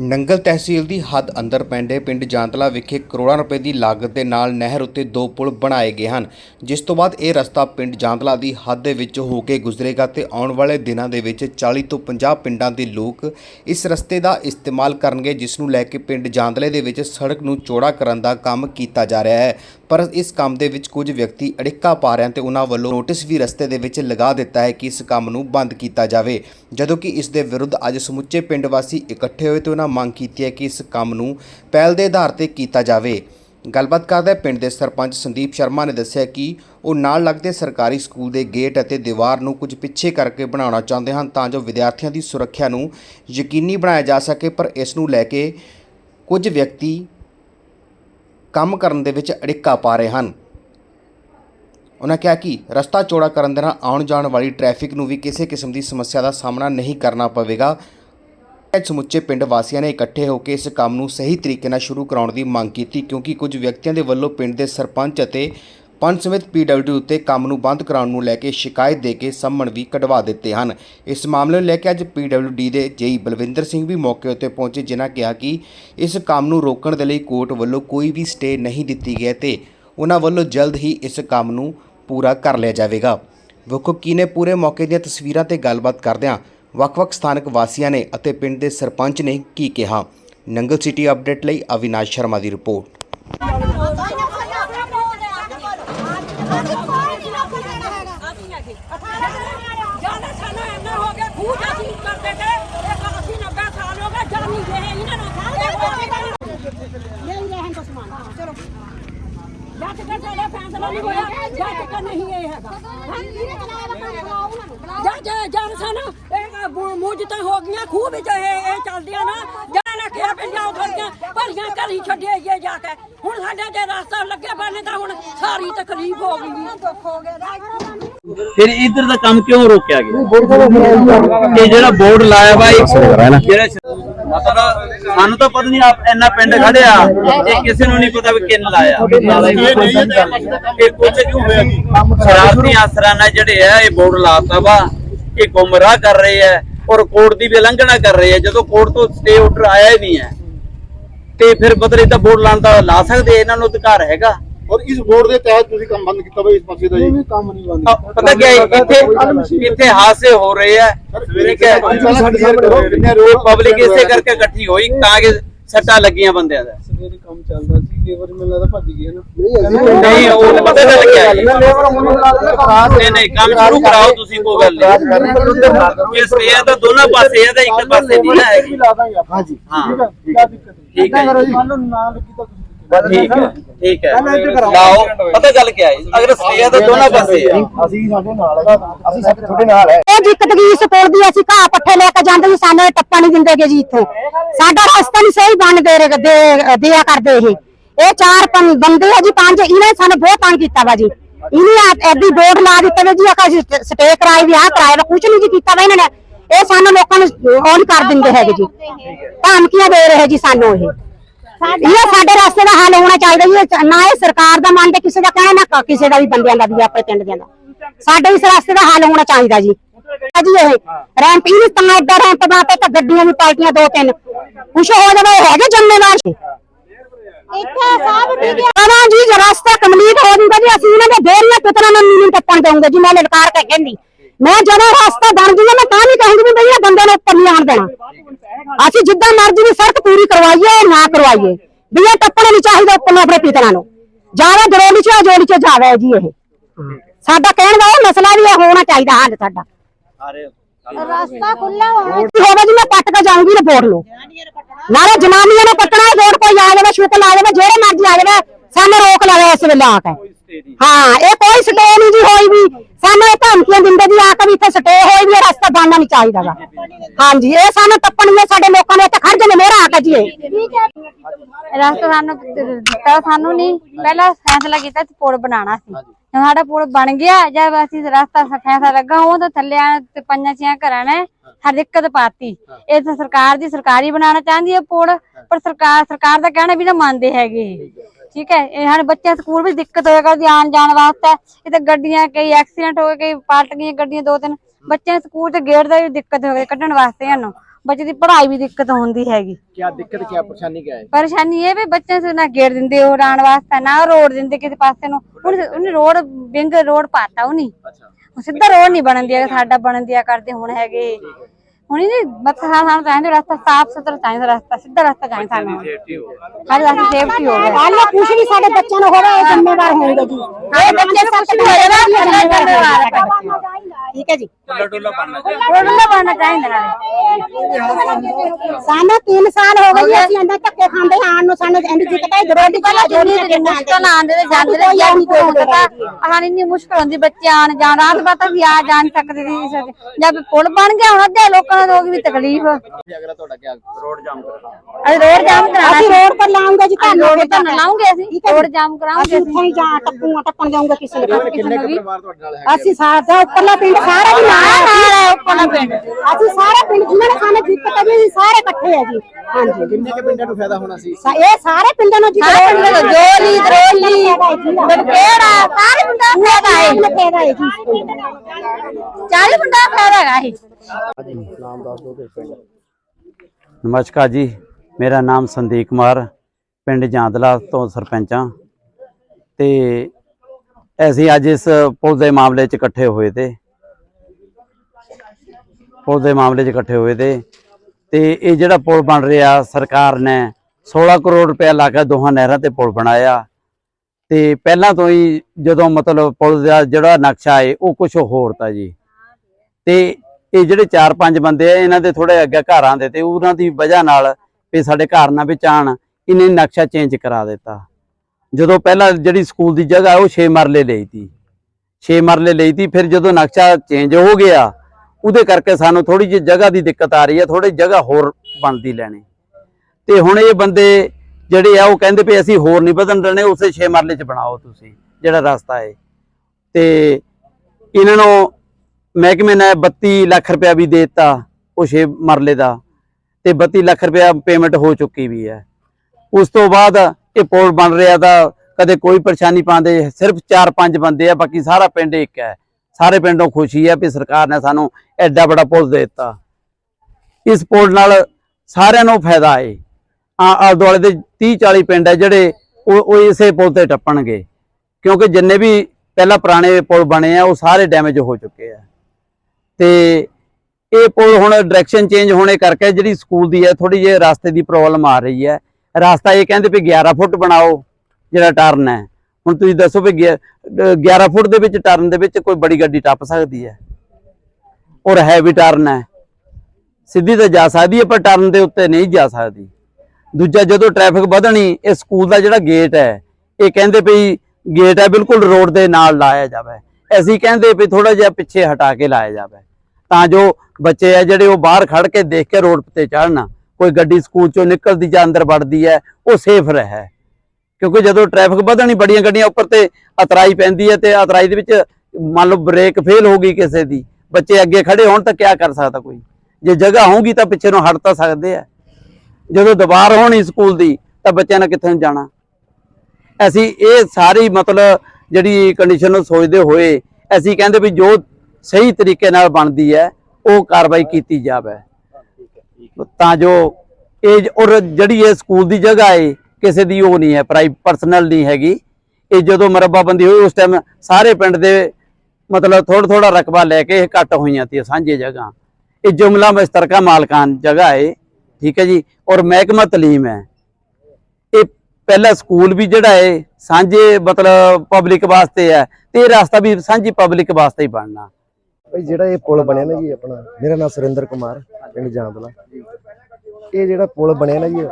ਨੰਗਲ ਤਹਿਸੀਲ ਦੀ ਹੱਦ ਅੰਦਰ ਪੈਂਦੇ ਪਿੰਡ ਜਾਂਤਲਾ ਵਿਖੇ ਕਰੋੜਾਂ ਰੁਪਏ ਦੀ ਲਾਗਤ ਦੇ ਨਾਲ ਨਹਿਰ ਉੱਤੇ ਦੋ ਪੁਲ ਬਣਾਏ ਗਏ ਹਨ। ਜਿਸ ਤੋਂ ਬਾਅਦ ਇਹ ਰਸਤਾ ਪਿੰਡ ਜਾਂਤਲਾ ਦੀ ਹੱਦ ਦੇ ਵਿੱਚ ਹੋ ਕੇ ਗੁਜ਼ਰੇਗਾ ਤੇ ਆਉਣ ਵਾਲੇ ਦਿਨਾਂ ਦੇ ਵਿੱਚ 40 ਤੋਂ 50 ਪਿੰਡਾਂ ਦੇ ਲੋਕ ਇਸ ਰਸਤੇ ਦਾ ਇਸਤੇਮਾਲ ਕਰਨਗੇ, ਜਿਸ ਨੂੰ ਲੈ ਕੇ ਪਿੰਡ ਜਾਂਤਲੇ ਦੇ ਵਿੱਚ ਸੜਕ ਨੂੰ ਚੌੜਾ ਕਰਨ ਦਾ ਕੰਮ ਕੀਤਾ ਜਾ ਰਿਹਾ ਹੈ। ਪਰ ਇਸ ਕੰਮ ਦੇ ਵਿੱਚ ਕੁਝ ਵਿਅਕਤੀ ਅੜਿੱਕਾ ਪਾ ਰਹੇ ਹਨ ਤੇ ਉਹਨਾਂ ਵੱਲੋਂ ਨੋਟਿਸ ਵੀ ਰਸਤੇ ਦੇ ਵਿੱਚ ਲਗਾ ਦਿੱਤਾ ਹੈ ਕਿ ਇਸ ਕੰਮ ਨੂੰ ਬੰਦ ਕੀਤਾ ਜਾਵੇ। ਜਦੋਂ ਕਿ ਇਸ ਦੇ ਵਿਰੁੱਧ ਅੱਜ ਸਮੁੱਚੇ ਪਿੰਡ ਵਾਸੀ ਇਕੱਠੇ ਹੋਏ ਤੇ ਉਹਨਾਂ ਮੰਗ ਕੀਤੀ ਹੈ ਕਿ ਇਸ ਕੰਮ ਨੂੰ ਪਹਿਲ ਦੇ ਆਧਾਰ ਤੇ ਕੀਤਾ ਜਾਵੇ। ਗੱਲਬਾਤ ਕਰਦਾ ਪਿੰਡ ਦੇ ਸਰਪੰਚ ਸੰਦੀਪ ਸ਼ਰਮਾ ਨੇ ਦੱਸਿਆ ਕਿ ਉਹ ਨਾਲ ਲੱਗਦੇ ਸਰਕਾਰੀ ਸਕੂਲ ਦੇ ਗੇਟ ਅਤੇ ਦੀਵਾਰ ਨੂੰ ਕੁਝ ਪਿੱਛੇ ਕਰਕੇ ਬਣਾਉਣਾ ਚਾਹੁੰਦੇ ਹਨ ਤਾਂ ਜੋ ਵਿਦਿਆਰਥੀਆਂ ਦੀ ਸੁਰੱਖਿਆ ਨੂੰ ਯਕੀਨੀ ਬਣਾਇਆ ਜਾ ਸਕੇ, ਪਰ ਇਸ ਨੂੰ ਲੈ ਕੇ ਕੁਝ ਵਿਅਕਤੀ ਕੰਮ ਕਰਨ ਦੇ ਵਿੱਚ ਅੜਿੱਕਾ ਪਾ ਰਹੇ ਹਨ। ਉਹਨਾਂ ਕਿਹਾ ਕਿ ਰਸਤਾ ਚੌੜਾ ਕਰਨ ਦੇ ਨਾਲ ਆਉਣ ਜਾਣ ਵਾਲੀ ਟ੍ਰੈਫਿਕ ਨੂੰ ਵੀ ਕਿਸੇ ਕਿਸਮ ਦੀ ਸਮੱਸਿਆ ਦਾ ਸਾਹਮਣਾ ਨਹੀਂ ਕਰਨਾ ਪਵੇਗਾ। ਅੱਜ ਸਮੁੱਚੇ ਪਿੰਡ ਵਾਸੀਆਂ ਨੇ ਇਕੱਠੇ ਹੋ ਕੇ ਇਸ ਕੰਮ ਨੂੰ ਸਹੀ ਤਰੀਕੇ ਨਾਲ ਸ਼ੁਰੂ ਕਰਾਉਣ ਦੀ ਮੰਗ ਕੀਤੀ ਕਿਉਂਕਿ ਕੁਝ ਵਿਅਕਤੀਆਂ ਦੇ ਵੱਲੋਂ ਪਿੰਡ ਦੇ ਸਰਪੰਚ ਅਤੇ ਪੰਚ ਸਮੇਤ ਪੀਡਬਲਯੂ ਉੱਤੇ ਕੰਮ ਨੂੰ ਬੰਦ ਕਰਾਉਣ ਨੂੰ ਲੈ ਕੇ ਸ਼ਿਕਾਇਤ ਦੇ ਕੇ ਸੰਮਣ ਵੀ ਕਢਵਾ ਦਿੱਤੇ ਹਨ। ਇਸ ਮਾਮਲੇ ਨੂੰ ਲੈ ਕੇ ਅੱਜ ਪੀਡਬਲਯੂਡੀ ਦੇ ਜੇਈ ਬਲਵਿੰਦਰ ਸਿੰਘ ਵੀ ਮੌਕੇ ਉੱਤੇ ਪਹੁੰਚੇ, ਜਿਨ੍ਹਾਂ ਕਿਹਾ ਕਿ ਇਸ ਕੰਮ ਨੂੰ ਰੋਕਣ ਦੇ ਲਈ ਕੋਰਟ ਵੱਲੋਂ ਕੋਈ ਵੀ ਸਟੇ ਨਹੀਂ ਦਿੱਤੀ ਗਈ ਹੈ ਤੇ ਉਹਨਾਂ ਵੱਲੋਂ ਜਲਦ ਹੀ ਇਸ ਕੰਮ ਨੂੰ ਪੂਰਾ ਕਰ ਲਿਆ ਜਾਵੇਗਾ। ਵੇਖੋ ਕੀ ਨੇ ਪੂਰੇ ਮੌਕੇ ਦੀਆਂ ਤਸਵੀਰਾਂ ਤੇ ਗੱਲਬਾਤ ਕਰਦਿਆਂ ਵੱਖ-ਵੱਖ ਸਥਾਨਕ ਵਾਸੀਆਂ ਨੇ ਅਤੇ ਪਿੰਡ ਦੇ ਸਰਪੰਚ ਨੇ ਕੀ ਕਿਹਾ? ਨੰਗਲ ਸਿਟੀ ਅਪਡੇਟ ਲਈ ਅਵਿਨਾਸ਼ ਸ਼ਰਮਾ ਦੀ ਰਿਪੋਰਟ। ਤੱਕ ਸਾਡਾ ਫੈਸਲਾ ਨਹੀਂ ਇਹ ਹੈਗਾ। ਜਦ ਹੋ ਗਈਆਂ ਖੂਹ ਵਿੱਚ ਇਹ ਇਹ ਚੱਲਦੀਆਂ ਨਾ। ਜਾਣ ਰੱਖਿਆ ਪੰਜਾਬ ਖੜੀਆਂ ਭਰੀਆਂ ਘਰੀ ਛੱਡੇ ਜੇ ਜਾ ਕੇ। ਹੁਣ ਸਾਡੇ ਤੇ ਰਸਤਾ ਲੱਗੇ ਬੰਨੇ ਤਾਂ ਹੁਣ ਸਾਰੀ ਤਕਲੀਫ ਹੋ ਗਈ। ਹੋ ਗਿਆ ਫਿਰ ਇਧਰ ਦਾ ਕੰਮ ਕਿਉਂ ਰੋਕਿਆ ਗਿਆ? ਇਹ ਜਿਹੜਾ ਬੋਰਡ ਲਾਇਆ ਵਾ ਜਿਹੜਾ ਸਾਨੂੰ ਤਾਂ ਪਤਾ ਨਹੀਂ ਆਪ ਇੰਨਾ ਪਿੰਡ ਖੜਿਆ, ਇਹ ਕਿਸੇ ਨੂੰ ਨਹੀਂ ਪਤਾ ਵੀ ਕਿੰਨ ਲਾਇਆ। ਇਹ ਕੁਝ ਕਿਉਂ ਹੋਇਆ ਜੀ। ਸ਼ਰਾਰਤੀ ਆਸਰਾਨਾ ਜਿਹੜੇ ਆ, ਇਹ ਬੋਰਡ ਲਾਤਾ ਵਾ ਇਹ ਗੁੰਮਰਾਹ ਕਰ ਰਹੇ ਆ ਔਰ ਕੋਰਟ ਦੀ ਵੀ ਉਲੰਘਣਾ ਕਰ ਰਹੇ ਆ। ਜਦੋਂ ਕੋਰਟ ਤੋਂ ਸਟੇ ਆਰਡਰ ਆਇਆ ਹੀ ਨਹੀਂ ਹੈ, ਤੇ ਫਿਰ ਬਦਲੇ ਤਾਂ ਬੋਰਡ ਲਾਉਣ ਦਾ ਲਾ ਸਕਦੇ ਇਹਨਾਂ ਨੂੰ ਅਧਿਕਾਰ ਹੈਗਾ। ਔਰ ਇਸ ਬੋਰਡ ਦੇ ਤਹਿਤ ਤੁਸੀਂ ਕੰਮ ਬੰਦ ਕੀਤਾ ਬਈ ਇਸ ਪਾਸੇ ਦਾ ਜੀ? ਆ, ਪਤਾ ਕੀ ਹੈ ਇੱਥੇ ਇੱਥੇ ਹਾਦਸੇ ਹੋ ਰਹੇ ਆ। ਠੀਕ ਹੈ। ਪਬਲਿਕ ਇਸੇ ਕਰਕੇ ਇਕੱਠੀ ਹੋਈ ਤਾਂ ਕਿ ਸੱਟਾਂ ਲੱਗੀਆਂ ਬੰਦਿਆਂ ਦਾ। ਸਵੇਰੇ ਕੰਮ ਚੱਲਦਾ ਸੀ ਲੇਬਰ ਮੈਨੂੰ ਲੱਗਦਾ ਭੱਜ ਹੈ ਨਾ। ਨਹੀਂ ਉਹ ਤਾਂ ਪਤਾ ਤਾਂ ਲੱਗਿਆ ਜੀ ਨਹੀਂ ਨਹੀਂ ਕੰਮ ਸ਼ੁਰੂ ਕਰਾਓ ਤੁਸੀਂ ਕੋਈ ਗੱਲ ਨਹੀਂ। ਇਸ ਇਹ ਤਾਂ ਦੋਨਾਂ ਪਾਸੇ ਆ ਤਾਂ ਇੱਕ ਪਾਸੇ ਨਹੀਂ ਨਾ ਹੈਗੀ ਹਾਂਜੀ ਹਾਂ। ਠੀਕ ਹੈ ਠੀਕ ਹੈ। ਜੀ। ਮੰਨ ਲਓ ਨਾ ਲੱਗੀ ਤਾਂ ਠੀਕ ਹੈ ਠੀਕ ਹੈ। ਲਾਓ ਪਤਾ ਗੱਲ ਕੀ ਹੈ? ਅਗਰ ਸਟੇ ਤਾਂ ਦੋਨਾਂ ਪਾਸੇ ਆ ਅਸੀਂ ਸਾਡੇ ਨਾਲ ਹੈ ਅਸੀਂ ਸਾਡੇ ਤੁਹਾਡੇ ਨਾਲ ਹੈ। ਇਹ ਦਿੱਕਤ ਕੀ ਸਪੋਰਟ ਦੀ? ਅਸੀਂ ਘਾਹ ਪੱਠੇ ਲੈ ਕੇ ਜਾਂਦੇ ਸੀ ਸਾਨੂੰ ਇਹ ਟੱਪਾ ਨਹੀਂ ਦਿੰਦੇ ਜੀ ਇੱਥੋਂ। ਸਾਡਾ ਰਸਤਾ ਨਹੀਂ ਸਹੀ ਬਣ ਦੇ ਰਹੇ- ਦੇ ਦਿਆ ਕਰਦੇ ਇਹ। ਇਹ ਚਾਰ ਪੰ- ਬੰਦੇ ਆ ਜੀ ਪੰਜ ਇਹਨੇ ਸਾਨੂੰ ਬਹੁਤ ਤੰਗ ਕੀਤਾ ਵਾ ਜੀ। ਇਹਨੇ ਐਡੀ ਬੋਰਡ ਲਾ ਦਿੱਤੇ ਵੇ ਜੀ ਆਖਾ ਸਟੇ ਕਰਾਈ ਵੀ ਆ ਕਰਾਇਆ ਵਾ ਕੁਝ ਨਹੀਂ ਜੀ ਕੀਤਾ ਵਾ ਇਹਨਾਂ ਨੇ। ਇਹ ਸਾਨੂੰ ਲੋਕਾਂ ਨੂੰ ਨਹੀਂ ਕਰ ਦਿੰਦੇ ਹੈਗੇ ਜੀ। ਧਮਕੀਆਂ ਦੇ ਰਹੇ ਜੀ ਸਾਨੂੰ ਇਹ। ਇਹ ਸਾਡੇ ਰਸਤੇ ਦਾ ਹੱਲ ਹੋਣਾ ਚਾਹੀਦਾ ਜੀ ਨਾ ਇਹ ਸਰਕਾਰ ਦਾ ਮੰਨਦੇ ਕਿਸੇ ਦਾ ਕਹਿਣਾ ਨਾ ਕਿਸੇ ਦਾ ਵੀ ਬੰਦਿਆਂ ਦਾ ਵੀ ਆਪਣੇ ਪਿੰਡ ਦਿਆਂ ਦਾ ਸਾਡੇ ਇਸ ਰਸਤੇ ਦਾ ਹੱਲ ਹੋਣਾ ਚਾਹੀਦਾ ਜੀ। ਜੀ ਇਹ ਰੈਂਪ ਇਹ ਤਾਂ ਐਡਾ ਰੈਂਪ ਬਾਤੇ ਤਾਂ ਗੱਡੀਆਂ ਵੀ ਪਲਟੀਆਂ ਦੋ ਤਿੰਨ। ਕੁਛ ਹੋ ਜਾਵੇ ਹੈਗੇ ਜ਼ਿੰਮੇਵਾਰ। ਇੱਥੇ ਠੀਕ ਹੈ ਜੀ ਜੇ ਰਸਤਾ ਕੰਪਲੀਟ ਹੋ ਜੂਗਾ ਜੀ ਅਸੀਂ ਇਹਨਾਂ ਦੇ ਦੇਰ ਨਾਲ ਕਿਤਨਾ ਨਾ ਨਹੀਂ ਟੱਪਣ ਦੇਵਾਂਗੇ ਜੀ ਮੈਂ ਲਲਕਾਰ ਕੇ ਕਹਿੰਦੀ। ਮੈਂ ਜਦੋਂ ਰਸਤਾ ਬਣ ਜੂਗਾ ਮੈਂ ਤਾਂ ਵੀ ਕਹਾਂਗੀ ਵੀ ਬਈ ਇਹ ਬੰਦੇ ਨੂੰ ਉੱਪਰ ਨਹੀਂ ਆਉਣ ਦੇਣਾ। ਅਸੀਂ ਜਿੱਦਾਂ ਮਰਜ਼ੀ ਦੀ ਸੜਕ ਪੂਰੀ ਕਰਵਾਈਏ ਨਾ ਕਰਵਾਈਏ ਵੀ ਇਹ ਟੱਪਣਾ ਨਹੀਂ ਚਾਹੀਦਾ ਉੱਪਰ ਨੂੰ ਆਪਣੇ ਪਿਤਰਾਂ ਨੂੰ। ਜਾਵੇ ਜਰੋਲੀ ਚ ਜੋੜੀ ਚ ਜਾਵੇ ਜੀ ਇਹ। ਸਾਡਾ ਕਹਿਣ ਦਾ ਇਹ ਮਸਲਾ ਵੀ ਇਹ ਹੋਣਾ ਚਾਹੀਦਾ ਹੱਲ ਸਾਡਾ। ਰਸਤਾ ਖੁੱਲਾ ਹੋਵੇ ਜੀ ਮੈਂ ਪੱਟ ਕੇ ਜਾਊਂਗੀ ਰਿਪੋਰਟ ਨੂੰ। ਨਾਲੇ ਜਨਾਨੀਆਂ ਨੂੰ ਪੱਟਣਾ ਹੈ ਰੋਡ ਕੋਈ ਆ ਜਾਵੇ ਸ਼ੁਕ ਲਾ ਜਾਵੇ ਜਿਹੜੇ ਮਰਜ਼ੀ ਆ ਜਾਵੇ ਸਾਨੂੰ ਰੋਕ ਲਵੇ ਇਸ ਵੇਲੇ ਆ ਕੇ। ਹਾਂ ਇਹ ਕੋਈ ਸਟੇ ਨਹੀਂ ਜੀ ਹੋਈ ਵੀ। ਸਾਨੂੰ ਇਹ ਧਮਕੀਆਂ ਦਿੰਦੇ ਜੀ ਆ ਕੇ ਵੀ ਇੱਥੇ ਸਟੇ ਹੋਈ ਵੀ ਇਹ ਰਸਤਾ ਬਣਨਾ ਨਹੀਂ ਚਾਹੀਦਾਗਾ ਹਾਂਜੀ ਇਹ ਸਾਨੂੰ ਟੱਪਣਗੇ ਸਾਡੇ ਲੋਕਾਂ ਨੇ ਇੱਥੇ ਖੜ ਜਨੇ ਮੇਰਾ ਆ ਕੇ ਜੀ ਇਹ। ਰਸਤਾ ਸਾਨੂੰ ਦਿੱਤਾ ਸਾਨੂੰ ਨਹੀਂ। ਪਹਿਲਾਂ ਫੈਸਲਾ ਕੀਤਾ ਸੀ ਪੁਲ ਬਣਾਉਣਾ ਸੀ। ਜਦੋਂ ਸਾਡਾ ਪੁਲ ਬਣ ਗਿਆ ਜਦ ਅਸੀਂ ਰਸਤਾ ਫੈਸਲਾ ਲੱਗਾ ਉਹ ਤਾਂ ਥੱਲੇ ਆਣ ਤੇ ਪੰਜਾਂ ਛਿਆਂ ਘਰਾਂ ਨੇ ਹਰ ਦਿੱਕਤ ਪਾਤੀ। ਇਹ ਤਾਂ ਸਰਕਾਰ ਦੀ ਸਰਕਾਰੀ ਬਣਾਉਣਾ ਚਾਹੁੰਦੀ ਹੈ ਪੁਲ ਪਰ ਸਰਕਾਰ ਸਰਕਾਰ ਦਾ ਕਹਿਣਾ ਵੀ ਨਾ ਮੰਨਦੇ ਹੈਗੇ। ਠੀਕ ਹੈ ਇਹਨਾਂ ਬੱਚਿਆਂ ਸਕੂਲ ਵੀ ਦਿੱਕਤ ਹੋਇਆ ਕਰਦੀ ਆਉਣ ਜਾਣ ਵਾਸਤੇ। ਇੱਥੇ ਗੱਡੀਆਂ ਕਈ ਐਕਸੀਡੈਂਟ ਹੋ ਗਏ ਕਈ ਪਲਟ ਗਈਆਂ ਗੱਡੀਆਂ ਦੋ ਤਿੰਨ। ਬੱਚਿਆਂ ਸਕੂਲ ਤੇ ਗੇਟ ਦਾ ਵੀ ਦਿੱਕਤ ਹੋ ਗਈ ਕੱਢਣ ਵਾਸਤੇ ਇਹਨੂੰ। ਬੱਚੇ ਦੀ ਪੜ੍ਹਾਈ ਵੀ ਦਿੱਕਤ ਹੁੰਦੀ ਹੈਗੀ। ਕੀ ਦਿੱਕਤ ਕੀ ਪਰੇਸ਼ਾਨੀ ਕੀ ਹੈ? ਪਰੇਸ਼ਾਨੀ ਇਹ ਵੀ ਬੱਚਿਆਂ ਨੂੰ ਨਾ ਗੇੜ ਦਿੰਦੇ ਉਹ ਰਾਣ ਵਾਸਤੇ ਨਾ ਰੋਡ ਦਿੰਦੇ ਕਿਸੇ ਪਾਸੇ ਨੂੰ। ਉਹਨੇ ਰੋਡ ਵਿੰਗ ਰੋਡ ਪਾਤਾ ਉਹਨੀ। ਅੱਛਾ। ਸਿੱਧਾ ਰੋਡ ਨਹੀਂ ਬਣਨ ਦਿਆ ਸਾਡਾ ਬਣਨ ਦਿਆ ਕਰਦੇ ਹੁਣ ਹੈਗੇ। ਹੁਣ ਨਹੀਂ ਮੱਥਾ ਸਾਨੂੰ ਚਾਹੀਦਾ ਰਸਤਾ ਸਾਫ਼ ਸੁਥਰਾ ਚਾਹੀਦਾ ਰਸਤਾ ਸਿੱਧਾ ਰਸਤਾ ਚਾਹੀਦਾ ਸਾਨੂੰ ਹਰ ਰਸਤਾ ਸੇਫਟੀ ਹੋ ਗਿਆ। ਕੱਲ ਕੁਛ ਵੀ ਸਾਡੇ ਬੱਚਿਆਂ ਨੂੰ ਹੋਵੇ ਇਹ ਜ਼ਿੰਮੇਵਾਰ ਹੋਣਗੇ ਜੀ। ਇਹ ਬੱਚੇ ਸੱਚ ਨੂੰ ਹੋਏ ਨਾ ਜ਼ਿੰਮੇਵਾਰ ਹੈ ਠੀਕ ਹੈ ਜੀ। ਨਾ ਬਣਨਾ ਚਾਹੀਦਾ। ਨਾਲੇ ਸਾਨੂੰ 3 ਸਾਲ ਹੋ ਗਏ ਜੀ ਅਸੀਂ ਅੰਦਰ ਧੱਕੇ ਖਾਂਦੇ ਆਣ ਨੂੰ ਸਾਨੂੰ ਇੰਨੀ ਦਿੱਕਤ ਹੈ ਜਰੂਰੀ ਪਹਿਲਾਂ ਜਿੰਨੀ ਤੇ ਮੁਸ਼ਕਲ ਆਉਂਦੇ ਤੇ ਜਾਂਦੇ ਤੇ ਜਾਂ ਨਹੀਂ ਹੁੰਦਾ ਤਾਂ ਆਹ ਇੰਨੀ ਮੁਸ਼ਕਲ ਹੁੰਦੀ ਬੱਚੇ ਆਣ ਜਾਣ ਰਾਤ ਬਾਤ ਵੀ ਆ ਜਾ ਨਹੀਂ ਸਕਦੇ ਸੀ ਜਦ ਪੁਲ ਬਣ ਗਿਆ ਹੁਣ ਅੱਧੇ ਲੋਕਾਂ ਉਹਨਾਂ ਨੂੰ ਵੀ ਤਕਲੀਫ। ਜਾਗਰਾ ਤੁਹਾਡਾ ਕੀ ਰੋਡ ਜਾਮ ਕਰਾਉਣਾ। ਅਸੀਂ ਰੋਡ ਜਾਮ ਕਰਾਉਣਾ ਅਸੀਂ ਰੋਡ ਪਰ ਲਾਉਂਗੇ ਜੀ ਤੁਹਾਨੂੰ ਰੋਡ ਪਰ ਲਾਉਂਗੇ ਅਸੀਂ ਰੋਡ ਜਾਮ ਕਰਾਉਂਗੇ ਅਸੀਂ ਉੱਥੋਂ ਹੀ ਜਾਂ ਟੱਪੂਆਂ ਟੱਪਣ ਜਾਉਂਗੇ ਕਿਸੇ ਦੇ ਕਿੰਨੇ ਪਰਿਵਾਰ ਤੁਹਾਡੇ ਨਾਲ ਹੈਗੇ ਅਸੀਂ ਸਾਡਾ ਉੱਪਰਲਾ ਪਿੰਡ ਸਾਰਾ ਹੀ। ਨਾਲ ਨਾਲ ਹੈ ਉੱਪਰਲਾ ਪਿੰਡ। ਅਸੀਂ ਸਾਰਾ ਪਿੰਡ ਜਿਨ੍ਹਾਂ ਨੇ ਖਾਣੇ ਜਿੱਤ ਕੇ ਵੀ ਸਾਰੇ ਇਕੱਠੇ ਹੈ ਜੀ। ਹਾਂਜੀ। ਕਿੰਨੇ ਕੇ ਪਿੰਡਾਂ ਨੂੰ ਫਾਇਦਾ ਹੋਣਾ ਸੀ? ਇਹ ਸਾਰੇ ਪਿੰਡਾਂ ਨੂੰ ਜੀ ਜੋਲੀ ਦਰੋਲੀ ਬਟਕੇੜਾ ਸਾਰੇ ਪਿੰਡਾਂ ਨੂੰ ਫਾਇਦਾ ਹੈ ਜੀ। 40 ਪਿੰਡਾਂ ਫਾਇਦਾ ਹੈਗਾ ਇਹ। ਪਿੰਡਾਂ ਦਾ ਫਾਇਦਾ ਹੈਗਾ ਇਹ ਨਮਸਕਾਰ ਜੀ, ਮੇਰਾ ਨਾਮ ਸੰਦੀਪ ਕੁਮਾਰ, ਪਿੰਡ ਜਾਂਦਲਾ ਤੋਂ ਸਰਪੰਚ ਤੇ ਅਸੀਂ ਅੱਜ ਇਸ ਪੁਲ ਦੇ ਮਾਮਲੇ 'ਚ ਇਕੱਠੇ ਹੋਏ ਤੇ। ਪੁਲ ਦੇ ਮਾਮਲੇ 'ਚ ਇਕੱਠੇ ਹੋਏ ਤੇ। ਤੇ ਇਹ ਜਿਹੜਾ ਪੁਲ ਬਣ ਰਿਹਾ, ਸਰਕਾਰ ਨੇ 16 ਕਰੋੜ ਰੁਪਏ ਲਾ ਕੇ ਦੋਹਾਂ ਨਹਿਰਾਂ ਤੇ ਪੁਲ ਬਣਾਇਆ। ਤੇ ਪਹਿਲਾਂ ਤੋਂ ਹੀ ਜਦੋਂ ਮਤਲਬ ਪੁਲ ਦਾ ਜਿਹੜਾ ਨਕਸ਼ਾ ਹੈ ਉਹ ਕੁਝ ਹੋਰ ਤਾ ਜੀ। ਤੇ ਇਹ ਜਿਹੜੇ 4-5 ਬੰਦੇ ਆ, ਇਹਨਾਂ ਦੇ ਥੋੜੇ ਅੱਗੇ ਘਰਾਂ ਦੇ ਤੇ ਉਹਨਾਂ ਦੀ ਵਜ੍ਹਾ ਨਾਲ ਵੀ ਸਾਡੇ ਘਰ ਨਾ ਵਿੱਚ ਆਣ, ਇਹਨੇ ਨਕਸ਼ਾ ਚੇਂਜ ਕਰਾ ਦਿੱਤਾ। ਜਦੋਂ ਪਹਿਲਾਂ ਜਿਹੜੀ ਸਕੂਲ ਦੀ ਜਗ੍ਹਾ, ਉਹ 6 ਮਰਲੇ ਲਈ ਤੀ। 6 ਮਰਲੇ ਲਈ ਤੀ, ਫਿਰ ਜਦੋਂ ਨਕਸ਼ਾ ਚੇਂਜ ਹੋ ਗਿਆ, ਉਹਦੇ ਕਰਕੇ ਸਾਨੂੰ ਥੋੜੀ ਜਿਹੀ ਜਗ੍ਹਾ ਦੀ ਦਿੱਕਤ ਆ ਰਹੀ ਹੈ ਥੋੜੀ ਜਗ੍ਹਾ ਹੋਰ ਬਣਦੀ ਲੈਣੀ। ਤੇ ਹੁਣ ਇਹ ਬੰਦੇ ਜਿਹੜੇ ਆ, ਉਹ ਕਹਿੰਦੇ ਵੀ ਅਸੀਂ ਹੋਰ ਨਹੀਂ ਵਧਣ ਦੇਣੇ, ਉਸੇ 6 ਮਰਲੇ 'ਚ ਬਣਾਓ ਤੁਸੀਂ, ਜਿਹੜਾ ਰਸਤਾ ਹੈ। ਤੇ ਇਹਨਾਂ ਨੂੰ ਮਹਿਕਮੇ ਨੇ 32 ਲੱਖ ਰੁਪਇਆ ਵੀ ਦੇ ਦਿੱਤਾ, ਉਹ 6 ਮਰਲੇ ਦਾ। ਤੇ 32 ਲੱਖ ਰੁਪਇਆ ਪੇਮੈਂਟ ਹੋ ਚੁੱਕੀ ਵੀ ਹੈ। ਉਸ ਤੋਂ ਬਾਅਦ ਇਹ ਪੁਲ ਬਣ ਰਿਹਾ ਤਾਂ ਕਦੇ ਕੋਈ ਪਰੇਸ਼ਾਨੀ ਪਾਉਂਦੇ, ਸਿਰਫ 4-5 ਬੰਦੇ ਆ, ਬਾਕੀ ਸਾਰਾ ਪਿੰਡ ਇੱਕ ਹੈ। ਸਾਰੇ ਪਿੰਡੋਂ ਖੁਸ਼ੀ ਹੈ ਵੀ ਸਰਕਾਰ ਨੇ ਸਾਨੂੰ ਐਡਾ ਬੜਾ ਪੁਲ ਦੇ ਦਿੱਤਾ। ਇਸ ਪੁਲ ਨਾਲ ਸਾਰਿਆਂ ਨੂੰ ਫਾਇਦਾ ਹੈ। ਆ ਆਲੇ ਦੁਆਲੇ ਦੇ 30-40 ਪਿੰਡ ਹੈ ਜਿਹੜੇ ਉਹ ਉਹ ਇਸੇ ਪੁਲ ਤੇ ਟੱਪਣਗੇ। ਕਿਉਂਕਿ ਜਿੰਨੇ ਵੀ ਪਹਿਲਾਂ ਪੁਰਾਣੇ ਪੁਲ ਬਣੇ ਆ, ਉਹ ਸਾਰੇ ਡੈਮੇਜ ਹੋ ਚੁੱਕੇ ਆ। ਤੇ ਇਹ ਪੁਲ ਹੁਣ ਡਾਇਰੈਕਸ਼ਨ ਚੇਂਜ ਹੋਣੇ ਕਰਕੇ ਜਿਹੜੀ ਸਕੂਲ ਦੀ ਹੈ ਥੋੜੀ ਜਿਹੀ ਰਸਤੇ ਦੀ ਪ੍ਰੋਬਲਮ ਆ ਰਹੀ ਹੈ। ਰਸਤਾ ਇਹ ਕਹਿੰਦੇ ਵੀ 11 ਫੁੱਟ ਬਣਾਓ, ਜਿਹੜਾ ਟਰਨ ਹੈ। ਹੁਣ ਤੁਸੀਂ ਦੱਸੋ ਵੀ ਗਿਆ- ਅਹ 11 ਫੁੱਟ ਦੇ ਵਿੱਚ ਟਰਨ ਦੇ ਵਿੱਚ ਕੋਈ ਬੜੀ ਗੱਡੀ ਟੱਪ ਸਕਦੀ ਹੈ? ਔਰ ਹੈਵੀ ਟਰਨ ਹੈ। ਸਿੱਧੀ ਤਾਂ ਜਾ ਸਕਦੀ ਹੈ, ਪਰ ਟਰਨ ਦੇ ਉੱਤੇ ਨਹੀਂ ਜਾ ਸਕਦੀ। ਦੂਜਾ, ਜਦੋਂ ਟ੍ਰੈਫਿਕ ਵਧਣੀ, ਇਹ ਸਕੂਲ ਦਾ ਜਿਹੜਾ ਗੇਟ ਹੈ, ਇਹ ਕਹਿੰਦੇ ਵੀ ਗੇਟ ਹੈ, ਬਿਲਕੁਲ ਰੋਡ ਦੇ ਨਾਲ ਲਾਇਆ ਜਾਵੇ। ਅਸੀਂ ਕਹਿੰਦੇ ਵੀ ਥੋੜਾ ਜਿਹਾ ਪਿੱਛੇ ਹਟਾ ਕੇ ਲਾਇਆ ਜਾਵੇ। ਤਾਂ ਜੋ ਬੱਚੇ ਆ ਜਿਹੜੇ ਉਹ ਬਾਹਰ ਖੜ ਕੇ ਦੇਖ ਕੇ ਰੋਡ ਤੇ ਚੜਨ ਕੋਈ ਗੱਡੀ ਸਕੂਲ ਚੋਂ ਨਿਕਲਦੀ ਜਾਂ ਅੰਦਰ ਵੜਦੀ ਹੈ, ਉਹ ਸੇਫ ਰਹੇ। ਕਿਉਂਕਿ ਜਦੋਂ ਟ੍ਰੈਫਿਕ ਵਧਣੀ, ਬੜੀਆਂ ਗੱਡੀਆਂ ਉੱਪਰ ਤੇ ਅਤਰਾਈ ਪੈਂਦੀ ਹੈ ਤੇ ਅਤਰਾਈ ਦੇ ਵਿੱਚ ਮੰਨ ਲਓ ਬ੍ਰੇਕ ਫੇਲ ਹੋ ਗਈ ਕਿਸੇ ਦੀ, ਬੱਚੇ ਅੱਗੇ ਖੜੇ ਹੋਣ ਤਾਂ ਕਿਆ ਕਰ ਸਕਦਾ ਕੋਈ? ਜੇ ਜਗ੍ਹਾ ਹੋਊਗੀ ਤਾਂ ਪਿੱਛੇ ਨੂੰ ਹਟ ਤਾਂ ਸਕਦੇ ਆ। ਜਦੋਂ ਦੁਬਾਰ ਹੋਣੀ ਸਕੂਲ ਦੀ, ਤਾਂ ਬੱਚਿਆਂ ਨੇ ਕਿੱਥੇ ਨੂੰ ਜਾਣਾ? ਅਸੀਂ ਇਹ ਸਾਰੀ ਮਤਲਬ ਜਿਹੜੀ ਕੰਡੀਸ਼ਨ ਨੂੰ ਸੋਚਦੇ ਹੋਏ, ਅਸੀਂ ਕਹਿੰਦੇ ਵੀ ਜੋ ਸਹੀ ਤਰੀਕੇ ਨਾਲ ਬਣਦੀ ਹੈ ਉਹ ਕਾਰਵਾਈ ਕੀਤੀ ਜਾਵੇ। ਤਾਂ ਜੋ ਇਹ ਔਰ ਜਿਹੜੀ ਇਹ ਸਕੂਲ ਦੀ ਜਗ੍ਹਾ ਹੈ ਕਿਸੇ ਦੀ ਉਹ ਨਹੀਂ ਹੈ ਪ੍ਰਾਈ ਪਰਸਨਲ ਨਹੀਂ ਹੈਗੀ। ਇਹ ਜਦੋਂ ਮਰੱਬਾਬੰਦੀ ਹੋਈ ਉਸ ਟਾਈਮ ਸਾਰੇ ਪਿੰਡ ਦੇ ਮਤਲਬ ਥੋੜਾ ਥੋੜਾ ਰਕਬਾ ਲੈ ਕੇ ਇਹ ਘੱਟ ਹੋਈਆਂ ਤੀ ਸਾਂਝੇ ਜਗ੍ਹਾ। ਇਹ ਜੁਮਲਾ ਮਸ਼ਤਰਕਾ ਮਾਲਕਾਨ ਜਗ੍ਹਾ ਹੈ ਠੀਕ ਹੈ ਜੀ ਔਰ ਮਹਿਕਮਾ ਤਾਲੀਮ ਹੈ। ਇਹ ਪਹਿਲਾ ਸਕੂਲ ਵੀ ਜਿਹੜਾ ਹੈ ਸਾਂਝੇ ਮਤਲਬ ਪਬਲਿਕ ਵਾਸਤੇ ਹੈ ਤੇ ਇਹ ਰਸਤਾ ਵੀ ਸਾਂਝੀ ਪਬਲਿਕ ਵਾਸਤੇ ਹੀ ਬਣਨਾ। ਭਾਈ ਜਿਹੜਾ ਇਹ ਪੁਲ ਬਣਿਆ ਨਾ ਜੀ ਆਪਣਾ, ਮੇਰਾ ਨਾਮ ਸੁਰਿੰਦਰ ਕੁਮਾਰ, ਪਿੰਡ ਜਾਂਦਲਾ ਇਹ ਜਿਹੜਾ ਪੁਲ ਬਣਿਆ ਨਾ ਜੀ,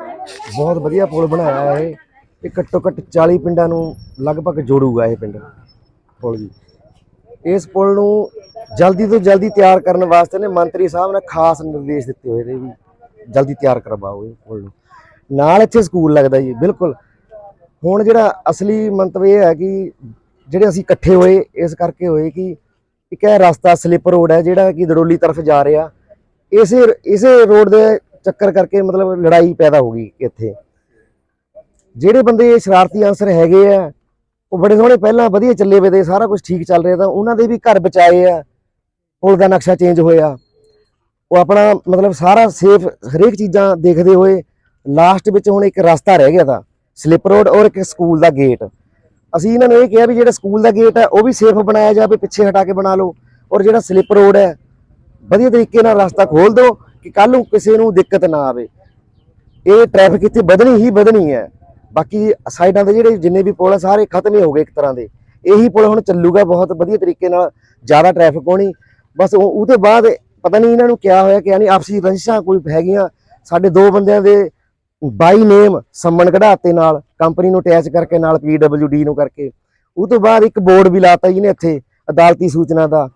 ਬਹੁਤ ਵਧੀਆ ਪੁਲ ਬਣਾਇਆ ਹੈ ਇਹ। ਇਹ ਘੱਟੋ ਘੱਟ 40 ਪਿੰਡਾਂ ਨੂੰ ਲਗਭਗ ਜੋੜੂਗਾ ਇਹ ਪਿੰਡ, ਪੁਲ ਜੀ। ਇਸ ਪੁਲ ਨੂੰ ਜਲਦੀ ਤੋਂ ਜਲਦੀ ਤਿਆਰ ਕਰਨ ਵਾਸਤੇ ਨੇ ਮੰਤਰੀ ਸਾਹਿਬ ਨੇ ਖਾਸ ਨਿਰਦੇਸ਼ ਦਿੱਤੇ ਹੋਏ ਨੇ ਵੀ ਜਲਦੀ ਤਿਆਰ ਕਰਵਾਓ ਇਹ ਪੁਲ ਨੂੰ। ਨਾਲ ਇੱਥੇ ਸਕੂਲ ਲੱਗਦਾ ਜੀ, ਬਿਲਕੁਲ। ਹੁਣ ਜਿਹੜਾ ਅਸਲੀ ਮੰਤਵ ਇਹ ਹੈ ਕਿ ਜਿਹੜੇ ਅਸੀਂ ਇਕੱਠੇ ਹੋਏ, ਇਸ ਕਰਕੇ ਹੋਏ ਕਿ ਇੱਕ ਇਹ ਰਸਤਾ ਸਲਿੱਪ ਰੋਡ ਹੈ, ਜਿਹੜਾ ਕਿ ਦੜੋਲੀ ਤਰਫ ਜਾ ਰਿਹਾ। ਇਸੇ ਇਸੇ ਰੋਡ ਦੇ ਚੱਕਰ ਕਰਕੇ ਮਤਲਬ ਲੜਾਈ ਪੈਦਾ ਹੋ ਗਈ ਇੱਥੇ। ਜਿਹੜੇ ਬੰਦੇ ਸ਼ਰਾਰਤੀ ਆਂਸਰ ਹੈਗੇ ਆ, ਉਹ ਬੜੇ ਸੋਹਣੇ, ਪਹਿਲਾਂ ਵਧੀਆ ਚੱਲੇ ਵੇ ਤੇ ਸਾਰਾ ਕੁਝ ਠੀਕ ਚੱਲ ਰਿਹਾ ਤਾਂ ਉਹਨਾਂ ਦੇ ਵੀ ਘਰ ਬਚਾਏ ਆ। ਪੁਲ ਦਾ ਨਕਸ਼ਾ ਚੇਂਜ ਹੋਇਆ। ਉਹ ਆਪਣਾ ਮਤਲਬ ਸਾਰਾ ਸੇਫ ਹਰੇਕ ਚੀਜ਼ਾਂ ਦੇਖਦੇ ਹੋਏ ਲਾਸਟ ਵਿੱਚ ਹੁਣ ਇੱਕ ਰਸਤਾ ਰਹਿ ਗਿਆ ਤਾਂ, ਸਲਿੱਪ ਰੋਡ ਔਰ ਇੱਕ ਸਕੂਲ ਦਾ ਗੇਟ। ਅਸੀਂ ਇਹਨਾਂ ਨੂੰ ਇਹ ਕਿਹਾ ਵੀ ਜਿਹੜਾ ਸਕੂਲ ਦਾ ਗੇਟ ਹੈ, ਉਹ ਵੀ ਸੇਫ ਬਣਾਇਆ ਜਾਵੇ, ਪਿੱਛੇ ਹਟਾ ਕੇ ਬਣਾ ਲਓ। ਔਰ ਜਿਹੜਾ ਸਲਿੱਪ ਰੋਡ ਹੈ, ਵਧੀਆ ਤਰੀਕੇ ਨਾਲ ਰਸਤਾ ਖੋਲ ਦਿਓ ਕਿ ਕੱਲ ਨੂੰ ਕਿਸੇ ਨੂੰ ਦਿੱਕਤ ਨਾ ਆਵੇ। ਇਹ ਟ੍ਰੈਫਿਕ ਇੱਥੇ ਵਧਣੀ ਹੀ ਵਧਣੀ ਹੈ। ਬਾਕੀ ਸਾਈਡਾਂ ਦੇ ਜਿਹੜੇ ਜਿੰਨੇ ਵੀ ਪੁਲ ਆ, ਸਾਰੇ ਖਤਮ ਹੀ ਹੋ ਗਏ ਇੱਕ ਤਰ੍ਹਾਂ ਦੇ। ਇਹੀ ਪੁਲ ਹੁਣ ਚੱਲੂਗਾ ਬਹੁਤ ਵਧੀਆ ਤਰੀਕੇ ਨਾਲ, ਜ਼ਿਆਦਾ ਟ੍ਰੈਫਿਕ ਹੋਣੀ। ਬਸ ਉਹਦੇ ਬਾਅਦ ਪਤਾ ਨਹੀਂ ਇਹਨਾਂ ਨੂੰ ਕਿਹਾ ਹੋਇਆ ਕਿ ਯਾਨੀ ਆਪਸੀ ਰੰਜਿਸ਼ਾਂ ਕੋਈ ਹੈਗੀਆਂ। ਸਾਡੇ ਦੋ ਬੰਦਿਆਂ ਦੇ ਬਾਈ ਨੇਮ ਸੰਮਣ ਕਢਾਤੇ ਨਾਲ, ਕੰਪਨੀ ਨੂੰ ਅਟੈਚ ਕਰਕੇ ਨਾਲ ਪੀਡਬਲਯੂਡੀ ਨੂੰ ਕਰਕੇ। ਉਹ ਤੋਂ ਬਾਅਦ ਇੱਕ ਬੋਰਡ ਵੀ ਲਾਤਾ ਜੀ ਨੇ ਇੱਥੇ, ਅਦਾਲਤੀ ਸੂਚਨਾ ਦਾ।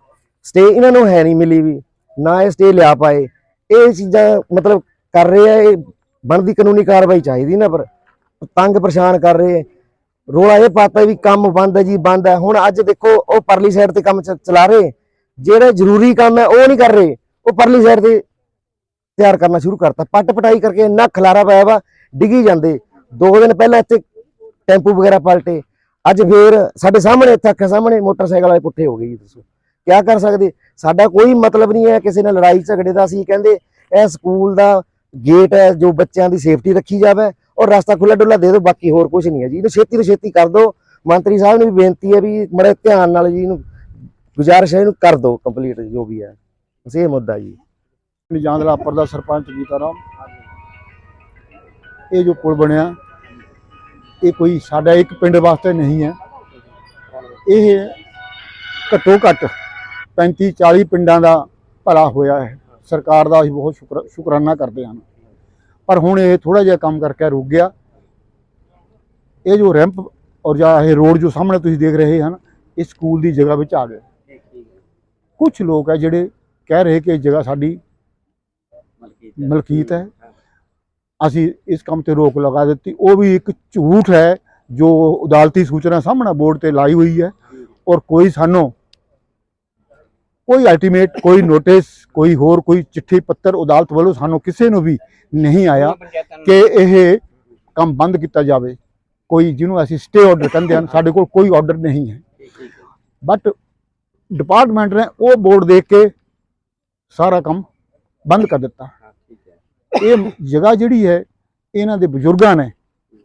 ਸਟੇ ਇਹਨਾਂ ਨੂੰ ਹੈ ਨਹੀਂ ਮਿਲੀ ਵੀ, ਨਾ ਇਹ ਸਟੇ ਲਿਆ ਪਾਏ। ਇਹ ਚੀਜ਼ਾਂ ਮਤਲਬ ਕਰ ਰਹੇ ਆ, ਇਹ ਬਣਦੀ ਕਾਨੂੰਨੀ ਕਾਰਵਾਈ ਚਾਹੀਦੀ ਨਾ, ਪਰ ਤੰਗ ਪਰੇਸ਼ਾਨ ਕਰ ਰਹੇ ਆ। ਰੋਲਾ ਇਹ ਪਾਤਾ ਵੀ ਕੰਮ ਬੰਦ ਹੈ ਜੀ, ਬੰਦ ਹੈ। ਹੁਣ ਅੱਜ ਦੇਖੋ, ਉਹ ਪਰਲੀ ਸਾਈਡ ਤੇ ਕੰਮ ਚ- ਚਲਾ ਰਹੇ। ਜਿਹੜਾ ਜ਼ਰੂਰੀ ਕੰਮ ਹੈ, ਉਹ ਨਹੀਂ ਕਰ ਰਹੇ। ਉਹ ਪਰਲੀ ਸਾਈਡ ਤੇ ਤਿਆਰ ਕਰਨਾ ਸ਼ੁਰੂ ਕਰਤਾ। ਪੱਟ ਪਟਾਈ ਕਰਕੇ ਇੰਨਾ ਖਲਾਰਾ ਪਾਇਆ ਵਾ, ਡਿੱਗੀ ਜਾਂਦੇ। ਦੋ ਦਿਨ ਪਹਿਲਾਂ ਇੱਥੇ ਟੈਂਪੂ ਵਗੈਰਾ ਪਲਟੇ। ਅੱਜ ਫੇਰ ਸਾਡੇ ਸਾਹਮਣੇ ਇੱਥੇ ਅੱਖਾਂ ਸਾਹਮਣੇ ਮੋਟਰਸਾਈਕਲ ਵਾਲੇ ਪੁੱਠੇ ਹੋ ਗਏ ਜੀ, ਦੱਸੋ। ਕੀ ਕਰ ਸਕਦੇ? ਸਾਡਾ ਕੋਈ ਮਤਲਬ ਨਹੀਂ ਹੈ ਕਿਸੇ ਨਾਲ ਲੜਾਈ ਝਗੜੇ ਦਾ। ਅਸੀਂ ਕਹਿੰਦੇ, ਇਹ ਸਕੂਲ ਦਾ ਗੇਟ ਹੈ, ਜੋ ਬੱਚਿਆਂ ਦੀ ਸੇਫਟੀ ਰੱਖੀ ਜਾਵੇ ਔਰ ਰਸਤਾ ਖੁੱਲਾ ਡੁੱਲਾ ਦੇ ਦਿਓ, ਬਾਕੀ ਹੋਰ ਕੁਝ ਨਹੀਂ ਹੈ ਜੀ। ਇਹਨੂੰ ਛੇਤੀ ਤੋਂ ਛੇਤੀ ਕਰ ਦਿਓ। ਮੰਤਰੀ ਸਾਹਿਬ ਨੂੰ ਵੀ ਬੇਨਤੀ ਹੈ ਵੀ ਬੜੇ ਧਿਆਨ ਨਾਲ ਜੀ ਇਹਨੂੰ ਗੁਜ਼ਾਰਿਸ਼ ਹੈ, ਇਹਨੂੰ ਕਰ ਦਿਓ ਕੰਪਲੀਟ ਜੋ ਵੀ ਹੈ। ਬਸ ਇਹ ਮੁੱਦਾ ਜੀ। ਜਾਂਦਲਾ ਉੱਪਰ ਦਾ ਸਰਪੰਚ ਗੀਤਾ ਰਾਮ। ਇਹ ਜੋ ਪੁਲ ਬਣਿਆ, ਇਹ ਕੋਈ ਸਾਡਾ ਇੱਕ ਪਿੰਡ ਵਾਸਤੇ ਨਹੀਂ ਹੈ। ਇਹ ਘੱਟੋ ਘੱਟ 35 40 ਪਿੰਡਾਂ ਦਾ ਭਲਾ ਹੋਇਆ ਹੈ। ਸਰਕਾਰ ਦਾ ਅਸੀਂ ਬਹੁਤ ਸ਼ੁਕਰ, ਸ਼ੁਕਰਾਨਾ ਕਰਦੇ ਹਾਂ। ਪਰ ਹੁਣ ਇਹ ਥੋੜਾ ਜਿਹਾ ਕੰਮ ਕਰਕੇ ਰੁਕ ਗਿਆ। ਇਹ ਜੋ ਰੈਂਪ ਔਰ ਜਾਂ ਇਹ ਰੋਡ ਜੋ ਸਾਹਮਣੇ ਤੁਸੀਂ ਦੇਖ ਰਹੇ ਹਨ, ਇਹ ਸਕੂਲ ਦੀ ਜਗ੍ਹਾ ਵਿੱਚ ਆ ਗਏ। ਕੁਝ ਲੋਕ ਹੈ ਜਿਹੜੇ ਕਹਿ ਰਹੇ ਕਿ ਇਹ ਜਗ੍ਹਾ ਸਾਡੀ ਮਲਕੀਤ ਹੈ। ਅਸੀਂ ਇਸ ਕੰਮ ਤੇ ਰੋਕ ਲਗਾ ਦਿੱਤੀ। ਉਹ ਵੀ ਇੱਕ ਝੂਠ ਹੈ ਜੋ ਅਦਾਲਤੀ ਸੂਚਨਾ ਸਾਹਮਣੇ ਬੋਰਡ ਤੇ ਲਾਈ ਹੋਈ ਹੈ। ਔਰ ਕੋਈ ਸਾਨੂੰ ਕੋਈ ਅਲਟੀਮੇਟ ਕੋਈ ਨੋਟਿਸ ਕੋਈ ਹੋਰ ਕੋਈ ਚਿੱਠੀ ਪੱਤਰ ਅਦਾਲਤ ਵੱਲੋਂ ਸਾਨੂੰ ਕਿਸੇ ਨੂੰ ਵੀ ਨਹੀਂ ਆਇਆ ਕਿ ਇਹ ਕੰਮ ਬੰਦ ਕੀਤਾ ਜਾਵੇ। ਕੋਈ ਜਿਹਨੂੰ ਅਸੀਂ ਸਟੇ ਆਰਡਰ ਕਹਿੰਦੇ ਹਨ ਸਾਡੇ ਕੋਲ ਕੋਈ ਆਰਡਰ ਨਹੀਂ ਹੈ। ਬਟ ਡਿਪਾਰਟਮੈਂਟ ਨੇ ਉਹ ਬੋਰਡ ਦੇਖ ਕੇ ਸਾਰਾ ਕੰਮ ਬੰਦ ਕਰ ਦਿੱਤਾ। ਇਹ ਜਗ੍ਹਾ ਜਿਹੜੀ ਹੈ ਇਹਨਾਂ ਦੇ ਬਜ਼ੁਰਗਾਂ ਨੇ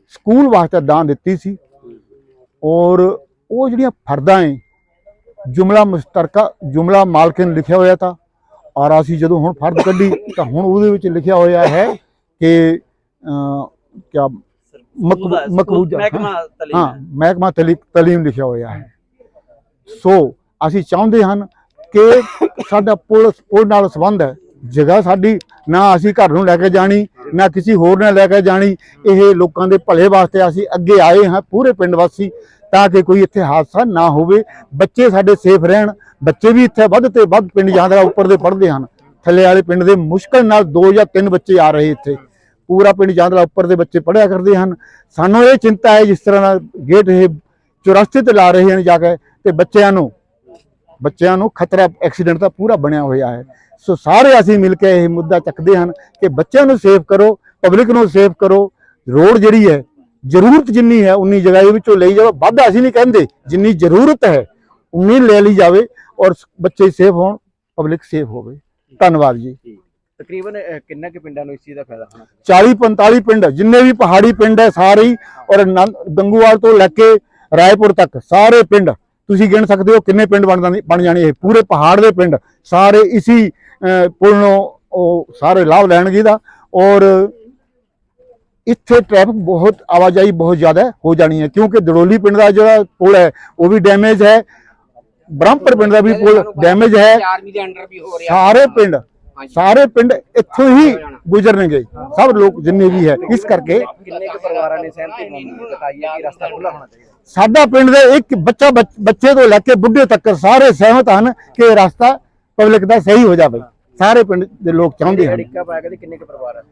ਸਕੂਲ ਵਾਸਤੇ ਦਾਨ ਦਿੱਤੀ ਸੀ। ਔਰ ਉਹ ਜਿਹੜੀਆਂ ਫਰਦਾਂ ਹੈ ਜੁਮਲਾ ਮੁਸ਼ਤਰਕਾ ਜੁਮਲਾ ਮਾਲਕਿਨ ਲਿਖਿਆ ਹੋਇਆ ਤਾਂ ਔਰ ਅਸੀਂ ਜਦੋਂ ਹੁਣ ਫਰਦ ਕੱਢੀ ਤਾਂ ਹੁਣ ਉਹਦੇ ਵਿੱਚ ਲਿਖਿਆ ਹੋਇਆ ਹੈ ਕਿ ਕਿਆ ਮਕਬੂ- ਮਕਬੂਜਾ ਹਾਂ ਮਹਿਕਮਾ ਤਲੀ- ਤਲੀਮ ਲਿਖਿਆ ਹੋਇਆ ਹੈ। ਸੋ ਅਸੀਂ ਚਾਹੁੰਦੇ ਹਨ ਕਿ ਸਾਡਾ ਪੁਲ ਪੁਲ ਨਾਲ ਸੰਬੰਧ ਹੈ। ਜਗ੍ਹਾ ਸਾਡੀ, ਨਾ ਅਸੀਂ ਘਰ ਨੂੰ ਲੈ ਕੇ ਜਾਣੀ, ਨਾ ਕਿਸੇ ਹੋਰ ਨੇ ਲੈ ਕੇ ਜਾਣੀ। ਇਹ ਲੋਕਾਂ ਦੇ ਭਲੇ ਵਾਸਤੇ ਅਸੀਂ ਅੱਗੇ ਆਏ ਹਾਂ, ਪੂਰੇ ਪਿੰਡ ਵਾਸੀ, ਤਾਂ ਕਿ ਕੋਈ ਇੱਥੇ ਹਾਦਸਾ ਨਾ ਹੋਵੇ। ਬੱਚੇ ਸਾਡੇ ਸੇਫ ਰਹਿਣ, ਬੱਚੇ ਵੀ ਇੱਥੇ ਵੱਧ ਤੇ ਵੱਧ ਪਿੰਡ ਜਾਂਦਰਾ ਉੱਪਰ ਦੇ ਪੜ੍ਹਦੇ ਹਨ। ਥੱਲੇ ਵਾਲੇ ਪਿੰਡ ਦੇ ਮੁਸ਼ਕਲ ਨਾਲ ਦੋ ਜਾਂ ਤਿੰਨ ਬੱਚੇ ਆ ਰਹੇ ਇੱਥੇ। ਪੂਰਾ ਪਿੰਡ ਜਾਂਦਰਾ ਉੱਪਰ ਦੇ ਬੱਚੇ ਪੜ੍ਹਿਆ ਕਰਦੇ ਹਨ। ਸਾਨੂੰ ਇਹ ਚਿੰਤਾ ਹੈ, ਜਿਸ ਤਰ੍ਹਾਂ ਨਾਲ ਗੇਟ ਇਹ ਚੁਰਸਤੇ ਤੇ ਲਾ ਰਹੇ ਹਨ ਜਾ ਕੇ, ਤੇ ਬੱਚਿਆਂ ਨੂੰ ਬੱਚਿਆਂ ਨੂੰ ਖਤਰਾ, ਐਕਸੀਡੈਂਟ ਦਾ ਪੂਰਾ ਬਣਿਆ ਹੋਇਆ ਹੈ। ਸੋ ਸਾਰੇ ਅਸੀਂ ਮਿਲ ਕੇ ਇਹ ਮੁੱਦਾ ਚੱਕਦੇ ਹਨ ਕਿ ਬੱਚਿਆਂ ਨੂੰ ਸੇਫ ਕਰੋ ਪਬਲਿਕ ਨੂੰ ਸੇਫ ਕਰੋ। ਰੋਡ ਜਿਹੜੀ ਹੈ ਜ਼ਰੂਰਤ ਜਿੰਨੀ ਹੈ ਉਨੀ ਜਗ੍ਹਾ ਇਹ ਵਿੱਚੋਂ ਲਈ ਜਾਵੇ। ਵੱਧ ਅਸੀਂ ਨਹੀਂ ਕਹਿੰਦੇ ਜਿੰਨੀ ਜ਼ਰੂਰਤ ਹੈ ਉਨੀ ਲੈ ਲਈ ਜਾਵੇ ਔਰ ਬੱਚੇ ਸੇਫ ਹੋਣ ਪਬਲਿਕ ਸੇਫ ਹੋਵੇ। ਧੰਨਵਾਦ ਜੀ। ਤਕਰੀਬਨ ਕਿੰਨਾ ਕਿ ਪਿੰਡਾਂ ਨੂੰ ਇਸ ਚੀਜ਼ ਦਾ ਫਾਇਦਾ ਹੋਣਾ 40 45 ਪਿੰਡ ਜਿੰਨੇ ਵੀ ਪਹਾੜੀ ਪਿੰਡ ਹੈ ਸਾਰੇ ਔਰ ਗੰਗੂਵਾਲ ਤੋਂ ਲੈ ਕੇ ਰਾਏਪੁਰ ਤੱਕ ਸਾਰੇ ਪਿੰਡ। ਤੁਸੀਂ ਗਿਣ ਸਕਦੇ ਹੋ ਕਿੰਨੇ ਪਿੰਡ ਬਣ ਜਾਣੇ ਬਣ ਜਾਣੇ ਇਹ। ਪੂਰੇ ਪਹਾੜ ਦੇ ਪਿੰਡ ਸਾਰੇ ਇਸੀ ਪੁਲ ਨੂੰ ਉਹ ਸਾਰੇ ਲਾਭ ਲੈਣਗੇ ਦਾ। ਔਰ ਇੱਥੇ ਟ੍ਰੈਫਿਕ ਬਹੁਤ ਆਵਾਜਾਈ ਬਹੁਤ ਜ਼ਿਆਦਾ ਹੋ ਜਾਣੀ ਹੈ ਕਿਉਂਕਿ ਦੜੋਲੀ ਪਿੰਡ ਦਾ ਜਿਹੜਾ ਪੁਲ ਹੈ ਉਹ ਵੀ ਡੈਮੇਜ ਹੈ। ਬ੍ਰਹਮਪੁਰ ਪਿੰਡ ਦਾ ਵੀ ਪੁਲ ਡੈਮੇਜ ਹੈ। ਆਰਮੀ ਦੇ ਅੰਡਰ ਵੀ ਹੋ ਸਾਰੇ ਪਿੰਡ ਸਾਰੇ ਪਿੰਡ ਇੱਥੋਂ ਹੀ ਗੁਜ਼ਰਨਗੇ। ਸਭ ਲੋਕ ਜਿੰਨੇ ਵੀ ਹੈ ਇਸ ਕਰਕੇ ਕਿੰਨੇ ਕੁ ਪਰਿਵਾਰਾਂ ਨੇ ਸਹਿਮਤੀ ਜਤਾਈ ਹੈ ਕਿ ਰਸਤਾ ਖੁੱਲਾ ਹੋਣਾ ਚਾਹੀਦਾ। ਸਾਡਾ ਪਿੰਡ ਦੇ ਇੱਕ ਬੱਚਾ ਬੱਚ- ਤੋਂ ਲੈ ਕੇ ਬੁੱਢੇ ਤੱਕ ਸਾਰੇ ਸਹਿਮਤ ਹਨ ਕਿ ਰਸਤਾ ਪਬਲਿਕ ਦਾ ਸਹੀ ਹੋ ਜਾਵੇ। ਸਾਰੇ ਪਿੰਡ ਦੇ ਲੋਕ ਚਾਹੁੰਦੇ ਹਨ। ਅੜਿੱਕਾ ਪਾਇਆ ਕਹਿੰਦੇ ਕਿੰਨੇ ਕੁ ਪਰਿਵਾਰ ਹੈ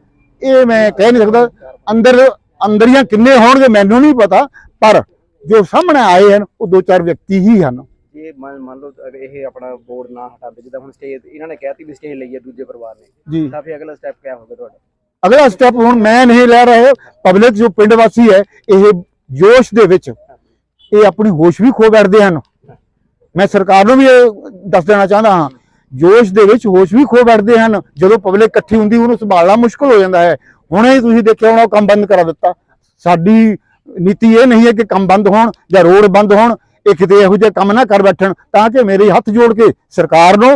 ਇਹ ਮੈਂ ਕਹਿ ਨਹੀਂ ਸਕਦਾ। ਅੰਦਰ ਅੰਦਰੀਆਂ ਕਿੰਨੇ ਹੋਣਗੇ ਮੈਨੂੰ ਨਹੀਂ ਪਤਾ ਪਰ ਜੋ ਸਾਹਮਣੇ ਆਏ ਹਨ ਉਹ ਦੋ ਚਾਰ ਵਿਅਕਤੀ ਹੀ ਹਨ। ਜੇ ਮੰਨ ਮੰਨ ਲਓ ਅਗਰ ਇਹ ਆਪਣਾ ਬੋਰਡ ਨਾ ਹਟਾਉਂਦੇ ਜਿੱਦਾਂ ਹੁਣ ਸਟੇ ਇਹਨਾਂ ਨੇ ਕਹਿਤੀ ਵੀ ਸਟੇ ਲਈ ਹੈ ਦੂਜੇ ਪਰਿਵਾਰ ਨੇ। ਜੀ। ਤਾਂ ਫਿਰ ਅਗਲਾ ਸਟੈਪ ਕਿਆ ਹੋਗਾ ਤੁਹਾਡਾ? ਅਗਲਾ ਸਟੈਪ ਹੁਣ ਮੈਂ ਨਹੀਂ ਲੈ ਰਿਹਾ ਪਬਲਿਕ ਜੋ ਪਿੰਡ ਵਾਸੀ ਹੈ ਇਹ ਜੋਸ਼ ਦੇ ਵਿੱਚ ਇਹ ਆਪਣੀ ਹੋਸ਼ ਵੀ ਖੋ ਬੈਠਦੇ ਹਨ। ਮੈਂ ਸਰਕਾਰ ਨੂੰ ਵੀ ਇਹ ਦੱਸ ਦੇਣਾ ਚਾਹੁੰਦਾ ਹਾਂ ਜੋਸ਼ ਦੇ ਵਿੱਚ ਹੋਸ਼ ਵੀ ਖੋ ਬੈਠਦੇ ਹਨ। ਜਦੋਂ ਪਬਲਿਕ ਇਕੱਠੀ ਹੁੰਦੀ ਉਹਨੂੰ ਸੰਭਾਲਣਾ ਮੁਸ਼ਕਲ ਹੋ ਜਾਂਦਾ ਹੈ। ਹੁਣੇ ਹੀ ਤੁਸੀਂ ਦੇਖਿਆ ਹੋਣਾ ਉਹ ਕੰਮ ਬੰਦ ਕਰਾ ਦਿੱਤਾ। ਸਾਡੀ ਨੀਤੀ ਇਹ ਨਹੀਂ ਹੈ ਕਿ ਕੰਮ ਬੰਦ ਹੋਣ ਜਾਂ ਰੋਡ ਬੰਦ ਹੋਣ। ਇਹ ਕਿਤੇ ਇਹੋ ਜਿਹੇ ਕੰਮ ਨਾ ਕਰ ਬੈਠਣ ਤਾਂ ਕਿ ਮੇਰੇ ਹੱਥ ਜੋੜ ਕੇ ਸਰਕਾਰ ਨੂੰ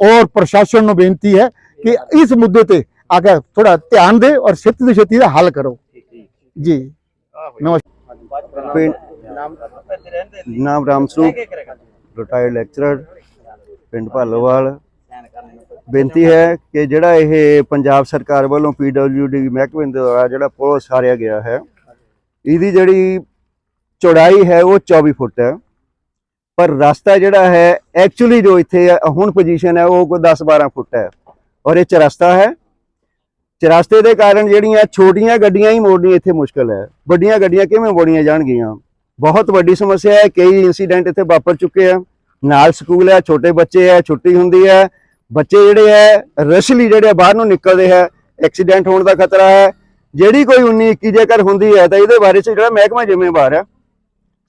ਔਰ ਪ੍ਰਸ਼ਾਸਨ ਨੂੰ ਬੇਨਤੀ ਹੈ ਕਿ ਇਸ ਮੁੱਦੇ ਤੇ ਆ ਕੇ ਥੋੜਾ ਧਿਆਨ ਦੇ ਔਰ ਛੇਤੀ ਤੋਂ ਛੇਤੀ ਦਾ ਹੱਲ ਕਰੋ। ਜੀ। ਨਮਸਕਾਰ ਨਾਮ ਰਾਮ ਸਰੂਪ ਰਿਟਾਇਰਡ ਲੈਕਚਰਰ ਪਿੰਡ ਭਾਲੋਵਾਲ। ਬੇਨਤੀ ਹੈ ਕਿ ਜਿਹੜਾ ਇਹ ਪੰਜਾਬ ਸਰਕਾਰ ਵੱਲੋਂ ਪੀਡਬਲਯੂਡੀ ਮਹਿਕਮੇ ਦੇ ਦੁਆਰਾ ਜਿਹੜਾ ਪੁਲ ਸਾਰਿਆ ਗਿਆ ਹੈ ਇਹਦੀ ਜਿਹੜੀ ਚੌੜਾਈ ਹੈ ਉਹ 24 ਫੁੱਟ ਹੈ। ਪਰ ਰਸਤਾ ਜਿਹੜਾ ਹੈ ਐਕਚੁਅਲੀ ਜੋ ਇੱਥੇ ਹੁਣ ਪੋਜੀਸ਼ਨ ਹੈ ਉਹ ਕੋਈ 10 12 ਫੁੱਟ ਹੈ। ਔਰ ਇਹ ਚਰਸਤਾ ਹੈ। ਚਰਸਤੇ ਦੇ ਕਾਰਨ ਜਿਹੜੀਆਂ ਛੋਟੀਆਂ ਗੱਡੀਆਂ ਹੀ ਮੋੜਨੀਆਂ ਇੱਥੇ ਮੁਸ਼ਕਲ ਹੈ। ਵੱਡੀਆਂ ਗੱਡੀਆਂ ਕਿਵੇਂ ਮੋੜੀਆਂ ਜਾਣਗੀਆਂ? ਬਹੁਤ ਵੱਡੀ ਸਮੱਸਿਆ ਹੈ ਕਈ ਇਨਸੀਡੈਂਟ ਇੱਥੇ ਵਾਪਰ ਚੁੱਕੇ ਆ। ਨਾਲ ਸਕੂਲ ਹੈ, ਛੋਟੇ ਬੱਚੇ ਹੈ, ਛੁੱਟੀ ਹੁੰਦੀ ਹੈ। ਬੱਚੇ ਜਿਹੜੇ ਹੈ, ਰਸ਼ਲੀ ਜਿਹੜੇ ਬਾਹਰ ਨੂੰ ਨਿਕਲਦੇ ਹੈ। ਐਕਸੀਡੈਂਟ ਹੋਣ ਦਾ ਖਤਰਾ ਹੈ। ਜਿਹੜੀ ਕੋਈ 19 21 ਜੇਕਰ ਹੁੰਦੀ ਹੈ, ਤਾਂ ਇਹਦੇ ਬਾਰੇ ਚ ਜਿਹੜਾ ਮਹਿਕਮਾ ਜ਼ਿੰਮੇਵਾਰ ਹੈ।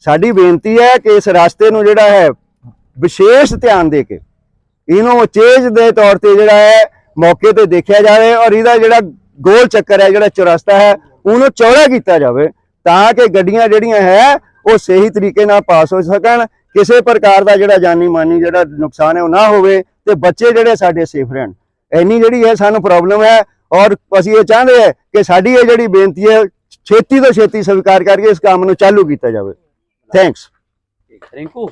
ਸਾਡੀ ਬੇਨਤੀ ਹੈ ਕਿ ਇਸ ਰਸਤੇ ਨੂੰ ਜਿਹੜਾ ਹੈ, ਵਿਸ਼ੇਸ਼ ਧਿਆਨ ਦੇ ਕੇ ਇਹਨੂੰ ਚੇਜ ਦੇ ਤੌਰ ਤੇ ਜਿਹੜਾ ਹੈ, ਮੌਕੇ ਤੇ ਦੇਖਿਆ ਜਾਵੇ ਔਰ ਇਹਦਾ ਜਿਹੜਾ ਗੋਲ ਚੱਕਰ ਹੈ, ਜਿਹੜਾ ਚੁਰਸਤਾ ਹੈ, ਉਹਨੂੰ ਚੌੜਾ ਕੀਤਾ ਜਾਵੇ ਤਾਂ ਕਿ ਗੱਡੀਆਂ ਜਿਹੜੀਆਂ ਹੈ, ਉਹ ਸਹੀ ਤਰੀਕੇ ਨਾਲ ਪਾਸ ਹੋ ਸਕਣ। ਕਿਸੇ ਪ੍ਰਕਾਰ ਦਾ ਜਿਹੜਾ ਜਾਨੀ ਮਾਨੀ ਜਿਹੜਾ ਨੁਕਸਾਨ ਹੈ ਉਹ ਨਾ ਹੋਵੇ ਤੇ ਬੱਚੇ ਜਿਹੜੇ ਸਾਡੇ ਸੇਫ ਰਹਿਣ। ਇੰਨੀ ਜਿਹੜੀ ਹੈ ਸਾਨੂੰ ਪ੍ਰੋਬਲਮ ਹੈ ਔਰ ਅਸੀਂ ਇਹ ਚਾਹੁੰਦੇ ਹਾਂ ਕਿ ਸਾਡੀ ਇਹ ਜਿਹੜੀ ਬੇਨਤੀ ਹੈ ਛੇਤੀ ਤੋਂ ਛੇਤੀ ਸਵੀਕਾਰ ਕਰਕੇ ਇਸ ਕੰਮ ਨੂੰ ਚਾਲੂ ਕੀਤਾ ਜਾਵੇ। ਥੈਂਕਸ ਰਿੰਕੂ?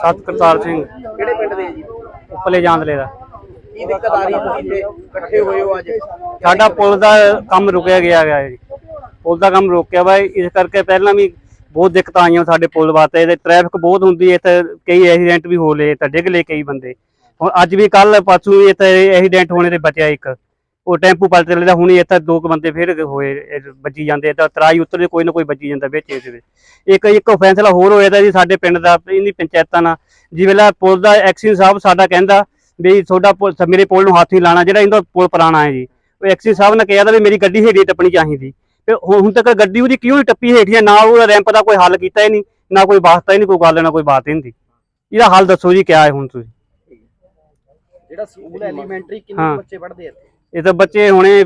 ਸਤਕਰਤਾਰ ਸਿੰਘ। ਕਿਹੜੇ ਪਿੰਡ ਦੇ ਜੀ? ਉੱਪਲੇ ਜਾਂਦਲੇ ਦਾ। ਕੀ ਦਿੱਕਤ ਆ ਰਹੀ ਹੈ ਤੁਸੀਂ ਇੱਥੇ ਇਕੱਠੇ ਹੋਏ ਹੋ ਅੱਜ? ਸਾਡਾ ਪੁਲ ਦਾ ਕੰਮ ਰੁਕਿਆ ਗਿਆ ਹੈ ਜੀ। ਪੁਲ ਦਾ ਕੰਮ ਰੁਕਿਆ ਵਾ ਇਸ ਕਰਕੇ ਪਹਿਲਾਂ ਵੀ ਬਹੁਤ ਦਿੱਕਤਾਂ ਆਈਆਂ ਸਾਡੇ ਪੁਲ ਵਾਸਤੇ ਤੇ ਟ੍ਰੈਫਿਕ ਬਹੁਤ ਹੁੰਦੀ ਹੈ, ਇੱਥੇ ਕਈ ਐਕਸੀਡੈਂਟ ਵੀ ਹੋ ਲਏ ਤਾਂ ਡਿੱਗ ਲਏ ਕਈ ਬੰਦੇ। ਹੁਣ ਅੱਜ ਵੀ ਕੱਲ ਪਰਸੋਂ ਵੀ ਇੱਥੇ ਐਕਸੀਡੈਂਟ ਹੋਣੇ ਤੇ ਬਚਿਆ ਇੱਕ। ਉਹ ਟੈਂਪੂ ਪਲਟ ਚੱਲੇ ਦਾ ਹੁਣੀ ਇੱਥੇ ਦੋ ਕੁ ਬੰਦੇ ਫਿਰ ਹੋਏ ਵੱਜੀ ਜਾਂਦੇ ਤਾਂ ਤਰਾਈ ਉੱਤਰ ਕੋਈ ਨਾ ਕੋਈ ਵੱਜੀ ਜਾਂਦਾ ਵਿੱਚ ਇਹਦੇ ਵਿੱਚ। ਇੱਕ ਇੱਕ ਫੈਸਲਾ ਹੋਰ ਹੋਇਆ ਤਾਂ ਜੀ ਸਾਡੇ ਪਿੰਡ ਦਾ, ਇਹਨੀ ਪੰਚਾਇਤਾਂ ਨਾਲ ਜਿਵੇਂ ਲਾ ਪੁਲ ਦਾ ਐਕਸ਼ਨ ਸਾਹਿਬ ਸਾਡਾ ਕਹਿੰਦਾ ਵੀ ਤੁਹਾਡਾ ਪੁਲ, ਮੇਰੇ ਪੁਲ ਨੂੰ ਹੱਥ ਨਹੀਂ ਲਾਣਾ, ਜਿਹੜਾ ਇਹਦਾ ਪੁਲ ਪੁਰਾਣਾ ਹੈ ਜੀ। ਉਹ ਐਕਸ਼ਨ ਸਾਹਿਬ ਨੇ ਕਿਹਾ ਤਾਂ ਵੀ ਮੇਰੀ ਗੱਡੀ ਹੇਠੀ ਟੱਪਣੀ ਚਾਹੀਦੀ। ਤੇ ਹੁਣ ਤੱਕ ਗੱਡੀ ਉਹਦੀ ਕਿਉਂ ਨਹੀਂ ਟੱਪੀ ਹੇਠੀਆਂ? ਨਾ ਉਹ ਰੈਂਪ ਦਾ ਕੋਈ ਹੱਲ ਕੀਤਾ ਹੀ ਨਹੀਂ ਨਾ ਕੋਈ ਵਾਸਤਾ ਹੀ ਨਹੀਂ ਕੋਈ ਗੱਲ ਨਾ ਕੋਈ ਬਾਤ ਹੀ ਨਹੀਂ। ਇਹਦਾ ਹੱਲ ਦੱਸੋ ਜੀ ਕਿਆ ਹੈ ਹੁਣ ਤੁਸੀਂ? ਜਿਹੜਾ ਸਕੂਲ ਐਲੀਮੈਂਟਰੀ। ਕਿੰਨੇ ਬੱਚੇ ਪੜ੍ਹਦੇ ਆ ਇੱਥੇ? ਇਹ ਤਾਂ ਬੱਚੇ ਹੋਣੇ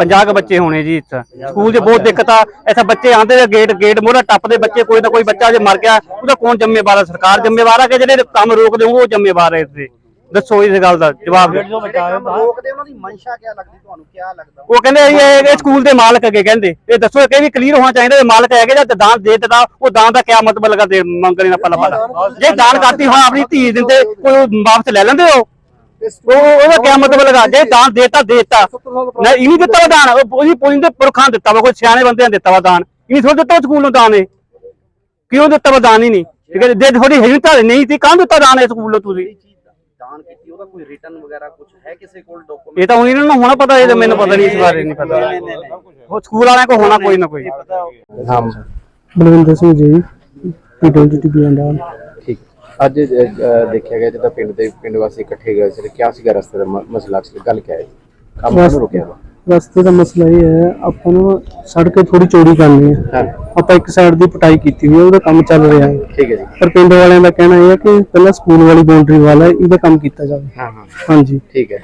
50 ਕੁ ਬੱਚੇ ਹੋਣੇ ਜੀ ਇੱਥੇ। ਸਕੂਲ 'ਚ ਬਹੁਤ ਦਿੱਕਤ ਆ। ਇੱਥੇ ਬੱਚੇ ਆਂਦੇ ਆ ਗੇਟ ਗੇਟ ਮੋਰਾ ਟੱਪਦੇ ਬੱਚੇ ਕੋਈ ਨਾ ਕੋਈ ਬੱਚਾ ਜੇ ਮਰ ਗਿਆ ਉਹਦਾ ਕੌਣ ਜ਼ਿੰਮੇਵਾਰ ਆ? ਸਰਕਾਰ ਜ਼ਿੰਮੇਵਾਰ ਆ ਕਿ ਜਿਹੜੇ ਕੰਮ ਰੋਕਦੇ ਉਹ ਜ਼ਿੰਮੇਵਾਰ ਹੈ ਇੱਥੇ? ਦੱਸੋ ਇਸ ਗੱਲ ਦਾ ਜਵਾਬ ਦਿਓ। ਰੋਕਦੇ ਉਹਨਾਂ ਦੀ ਮਨਸ਼ਾ ਕੀ ਲੱਗਦੀ ਤੁਹਾਨੂੰ? ਕੀ ਲੱਗਦਾ? ਉਹ ਕਹਿੰਦੇ ਇਹ ਇਹ- ਇਹ ਸਕੂਲ ਦੇ ਮਾਲਕ ਹੈਗੇ ਕਹਿੰਦੇ। ਇਹ ਦੱਸੋ ਇਹ ਵੀ ਕਲੀਅਰ ਹੋਣਾ ਚਾਹੀਦਾ ਇਹ ਮਾਲਕ ਹੈਗੇ ਜਾਂ ਦਾਨ ਦੇ ਦਿੱਤਾ ਉਹ ਦਾਨ ਦਾ ਕੀ ਮਤਲਬ ਲਗਾ ਦੇ ਮੰਗਣੇ ਦਾ? ਪੱਲਾ ਪੱਲਾ ਜੇ ਦਾਨ ਕਰਤੀ ਹਾਂ ਆਪਣੀ ਧੀ ਦਿੰਦੇ ਕੋਈ ਵਾਪਸ ਲੈ ਲੈਂਦੇ ਹੋ? ਉਹ ਉਹਦਾ ਕੀ ਮਤਲਬ ਲਗਾ ਜੇ ਦਾਨ ਦੇਤਾ ਦੇਤਾ। ਨਾ ਇਹ ਨਹੀਂ ਦਿੱਤਾ ਵਾ ਦਾਨ। ਉਹ ਉਹਦੀ ਪੁਲਿਸ ਦੇ ਪੁਰਖਾਂ ਨੇ ਦਿੱਤਾ ਵਾ ਕੋਈ ਸਿਆਣੇ ਬੰਦਿਆਂ ਨੇ ਦਿੱਤਾ ਵਾ ਦਾਨ। ਇਹ ਨਹੀਂ ਥੋੜਾ ਦਿੱਤਾ ਸਕੂਲ ਨੂੰ ਦਾਨ ਇਹ। ਕਿਉਂ ਦਿੱਤਾ ਵਾ ਦਾਨ ਹੀ ਨਹੀਂ? ਠੀਕ ਹੈ ਜੇ ਥੋੜੀ ਹਿੰਮਤ ਨਹੀਂ ਸੀ ਕਾਹਨੂੰ ਦਿੱਤਾ ਦਾਨ ਇਹ ਸਕੂਲ ਨੂੰ ਤੁਸੀਂ? ਦਾਨ ਕੀਤੀ ਉਹਦਾ ਕੋਈ ਰਿਟਰਨ ਵਗੈਰਾ ਕੁਝ ਹੈ ਕਿਸੇ ਕੋਲ ਡਾਕੂਮੈਂਟ ਇਹ ਤਾਂ ਹੁਣ ਇਹਨਾਂ ਨੂੰ ਹੋਣਾ ਪਤਾ ਇਹ ਤਾਂ ਮੈਨੂੰ ਪਤਾ ਨਹੀਂ ਇਸ ਬਾਰੇ ਨਹੀਂ ਪਤਾ। ਉਹ ਸਕੂਲ ਵਾਲਿਆਂ ਕੋ ਹੋਣਾ ਕੋਈ ਨਾ ਕੋਈ। ਬਲਵਿੰਦਰ ਸਿੰਘ ਜੀ ਪੀਡਬਲਯੂਡੀ ਬਿਆੰਡਾਲ ਠੀਕ। ਅੱਜ ਦੇਖਿਆ ਗਿਆ ਜਦੋਂ ਪਿੰਡ ਦੇ ਪਿੰਡ ਵਾਸੀ ਇਕੱਠੇ ਗਏ ਸੀ ਕਿਆ ਸੀਗਾ ਰਸਤੇ ਦਾ ਮਸਲਾ? ਸੀ ਗੱਲ ਕਿਆ ਹੈ? ਕੰਮ ਰੁਕਿਆ ਵਾ। ਰਸਤੇ ਦਾ ਮਸਲਾ ਇਹ ਹੈ ਆਪਾਂ ਨੂੰ ਸੜਕ ਥੋੜੀ ਚੌੜੀ ਕਰਨੀ ਹੈ। ਹਾਂ। ਆਪਾਂ ਇੱਕ ਸਾਈਡ ਦੀ ਪਟਾਈ ਕੀਤੀ ਹੋਈ ਹੈ ਉਹਦਾ ਕੰਮ ਚੱਲ ਰਿਹਾ ਹੈ। ਠੀਕ ਹੈ ਜੀ। ਪਰ ਪਿੰਡ ਵਾਲਿਆਂ ਦਾ ਕਹਿਣਾ ਇਹ ਹੈ ਕਿ ਪਹਿਲਾਂ ਸਕੂਲ ਵਾਲੀ ਬਾਉਂਡਰੀ ਵਾਲਾ ਇਹਦਾ ਕੰਮ ਕੀਤਾ ਜਾਵੇ। ਹਾਂ ਹਾਂ। ਹਾਂਜੀ। ਠੀਕ ਹੈ।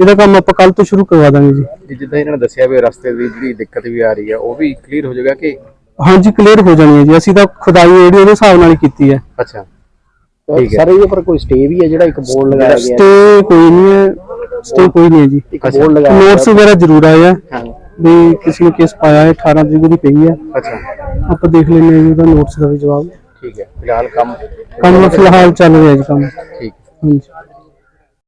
ਇਹਦਾ ਕੰਮ ਆਪਾਂ ਕੱਲ ਤੋਂ ਸ਼ੁਰੂ ਕਰਵਾ ਦਾਂਗੇ ਜੀ। ਜੀ ਜਿੱਦਾਂ ਇਹਨਾਂ ਨੇ ਦੱਸਿਆ ਵੀ ਰਸਤੇ ਦੀ ਜਿਹੜੀ ਦਿੱਕਤ ਵੀ ਆ ਰਹੀ ਹੈ ਉਹ ਵੀ ਕਲੀਅਰ ਹੋ ਜਾਏਗਾ ਕਿ ਹਾਂਜੀ ਕਲੀਅਰ ਹੋ ਜਾਣੀ ਹੈ ਜੀ। ਅਸੀਂ ਤਾਂ ਖੁਦਾਈ ਜਿਹੜੀ ਉਹਦੇ ਹਿਸਾਬ ਨਾਲ ਹੀ ਕੀਤੀ ਹੈ। ਅੱਛਾ। ਠੀਕ ਹੈ। ਸਰ ਇਹਦੇ ਪਰ ਕੋਈ ਸਟੇ ਵੀ ਹੈ ਜਿਹੜਾ ਇੱਕ ਬੋਰਡ ਲਗਾਇਆ ਗਿਆ ਸਟੇ ਕੋਈ ਨਹੀਂ ਹੈ ਸਟੇ ਕੋਈ ਨਹੀਂ ਹੈ ਜੀ। ਇੱਕ ਬੋਰਡ ਲਗਾਇਆ ਨੋਟਸ ਵਗੈਰਾ ਜ਼ਰੂਰ ਆਏ ਆ। ਹਾਂ। ਵੀ ਕਿਸੇ ਨੇ ਕੇਸ ਪਾਇਆ ਹੈ 18 ਤਰੀਕ ਦੀ ਪਈ ਹੈ। ਅੱਛਾ। ਆਪਾਂ ਦੇਖ ਲੈਂਦੇ ਹਾਂ ਜੀ ਉਹਦਾ ਨੋਟਸ ਦਾ ਵੀ ਜਵਾਬ। ਠੀਕ ਹੈ। ਫਿਲਹਾਲ ਕੰਮ ਕੰਮ ਫਿਲਹਾਲ ਚੱਲ ਰਿਹਾ ਜੀ ਕੰਮ। ਠੀਕ ਹਾਂਜੀ।